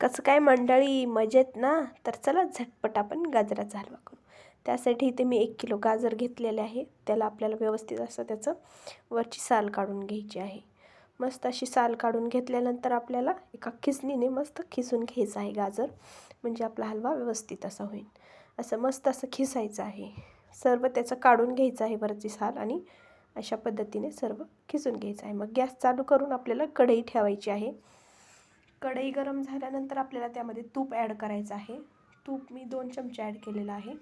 कसं काय मंडळी मजेत ना? तर चला झटपट आपण गाजराचा हलवा करू. त्यासाठी इथे मी एक किलो गाजर घेतलेले आहे. त्याला आपल्याला व्यवस्थित असं त्याचं वरची साल काढून घ्यायची आहे. मस्त अशी साल काढून घेतल्यानंतर आपल्याला एका खिसणीने मस्त खिसून घ्यायचं आहे गाजर. म्हणजे आपला हलवा व्यवस्थित असा होईल. असं मस्त असं खिसायचं आहे. सर्व त्याचं काढून घ्यायचं आहे वरची साल आणि अशा पद्धतीने सर्व खिसून घ्यायचं आहे. मग गॅस चालू करून आपल्याला कढई ठेवायची आहे. कढई गरम झाल्यानंतर आपल्याला त्यामध्ये तूप ॲड करायचं आहे. तूप मी दोन चमचे ॲड केलेलं आहे.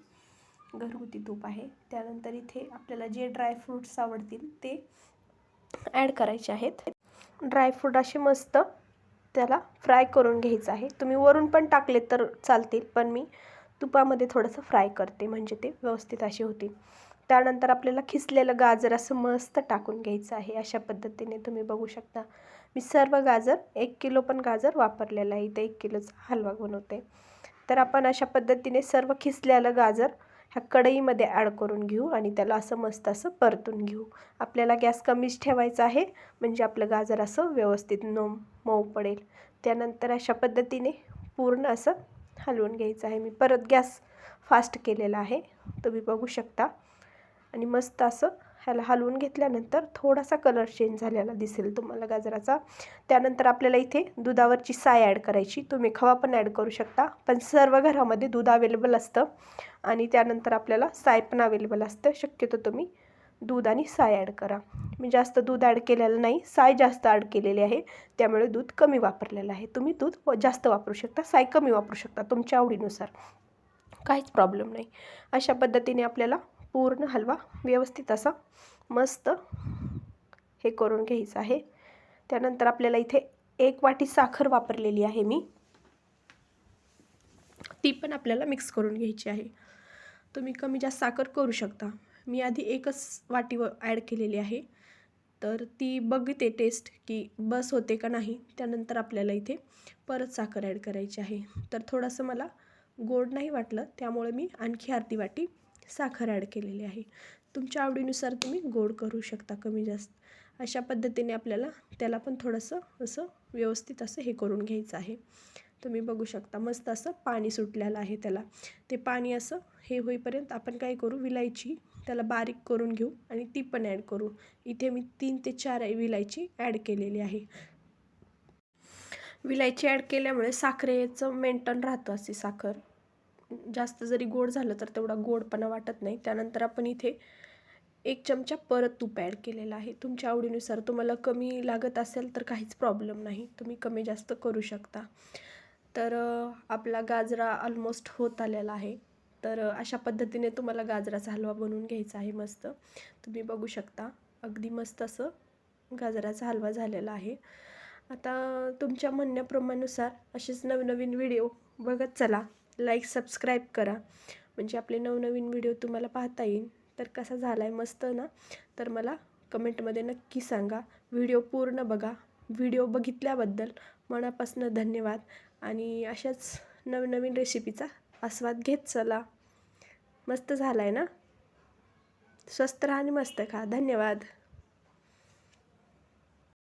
घरगुती तूप आहे. त्यानंतर इथे आपल्याला जे ड्रायफ्रूट्स आवडतील ते ॲड करायचे आहेत. ड्रायफ्रूट असे मस्त त्याला फ्राय करून घ्यायचं आहे. तुम्ही वरून पण टाकले तर चालतील पण मी तुपामध्ये थोडंसं फ्राय करते. म्हणजे ते व्यवस्थित असे होतील. त्यानंतर आपल्याला खिसलेलं गाजर असं मस्त टाकून घ्यायचं आहे. अशा पद्धतीने तुम्ही बघू शकता. मी सर्व गाजर एक किलो पण गाजर वापरलेलं आहे. इथे एक किलोचा हलवा बनवते तर आपण अशा पद्धतीने सर्व खिसलेलं गाजर ह्या कढईमध्ये ॲड करून घेऊ आणि त्याला असं मस्त असं परतून घेऊ. आपल्याला गॅस कमीच ठेवायचा आहे. म्हणजे आपलं गाजर असं व्यवस्थित न मऊ पडेल. त्यानंतर अशा पद्धतीने पूर्ण असं हलवून घ्यायचं आहे. मी परत गॅस फास्ट केलेला आहे. तुम्ही बघू शकता. आणि मस्त असं ह्याला हलवून घेतल्यानंतर थोडासा कलर चेंज झालेला दिसेल तुम्हाला गाजराचा. त्यानंतर आपल्याला इथे दुधावरची साय ॲड करायची. तुम्ही खवा पण ॲड करू शकता पण सर्व घरामध्ये दूध अवेलेबल असतं. आणि त्यानंतर आपल्याला साय पण अवेलेबल असतं. शक्यतो तुम्ही दूध आणि साय ॲड करा. मी जास्त दूध ॲड केलेलं नाही साय जास्त ॲड केलेली आहे. त्यामुळे दूध कमी वापरलेलं आहे. तुम्ही दूध जास्त वापरू शकता साय कमी वापरू शकता तुमच्या आवडीनुसार. काहीच प्रॉब्लेम नाही. अशा पद्धतीने आपल्याला पूर्ण हलवा व्यवस्थित असा मस्त हे करून घ्यायचं आहे. त्यानंतर आपल्याला इथे एक वाटी साखर वापरलेली आहे मी. ती पण आपल्याला मिक्स करून घ्यायची आहे. तुम्ही कमी जास्त साखर करू शकता. मी आधी एकच वाटी ॲड केलेली आहे. तर ती बघते टेस्ट की बस होते का नाही. त्यानंतर आपल्याला इथे परत साखर ॲड करायची आहे. तर थोडंसं मला गोड नाही वाटलं त्यामुळे मी आणखी अर्धी वाटी साखर ॲड केलेली आहे. तुमच्या आवडीनुसार तुम्ही गोड करू शकता कमी जास्त. अशा पद्धतीने आपल्याला त्याला पण थोडंसं असं व्यवस्थित असं हे करून घ्यायचं आहे. तुम्ही बघू शकता मस्त असं पाणी सुटलेलं आहे त्याला. ते पाणी असं हे होईपर्यंत आपण काय करू विलायची त्याला बारीक करून घेऊ आणि ती पण ॲड करू. इथे मी तीन ते चार विलायची ॲड केलेली आहे. विलायची ॲड केल्यामुळे साखरेचं मेंटेन राहतं असे साखर. जास्त जरी गोड झालं तर तेवढा गोडपणा वाटत नाही. त्यानंतर आपण इथे एक चमचा परत तूप ॲड केलेला आहे. तुमच्या आवडीनुसार तुम्हाला कमी लागत असेल तर काहीच प्रॉब्लेम नाही. तुम्ही कमी जास्त करू शकता. तर आपला गाजरा ऑलमोस्ट होत आलेला आहे. तर अशा पद्धतीने तुम्हाला गाजराचा हलवा बनवून घ्यायचा आहे मस्त. तुम्ही बघू शकता. अगदी मस्त असं गाजराचा हलवा झालेला आहे. आता तुमच्या म्हणण्याप्रमाणानुसार असेच नवनवीन व्हिडिओ बघत चला. लाईक सबस्क्राईब करा. म्हणजे आपले नवनवीन व्हिडिओ तुम्हाला पाहता येईल. तर कसा झाला आहे मस्त ना? तर मला कमेंटमध्ये नक्की सांगा. व्हिडिओ पूर्ण बघा. व्हिडिओ बघितल्याबद्दल मनापासून धन्यवाद. आणि अशाच नवनवीन रेसिपीचा आस्वाद घेत चला. मस्त झाला आहे ना? स्वस्त राहा आणि मस्त खा. धन्यवाद.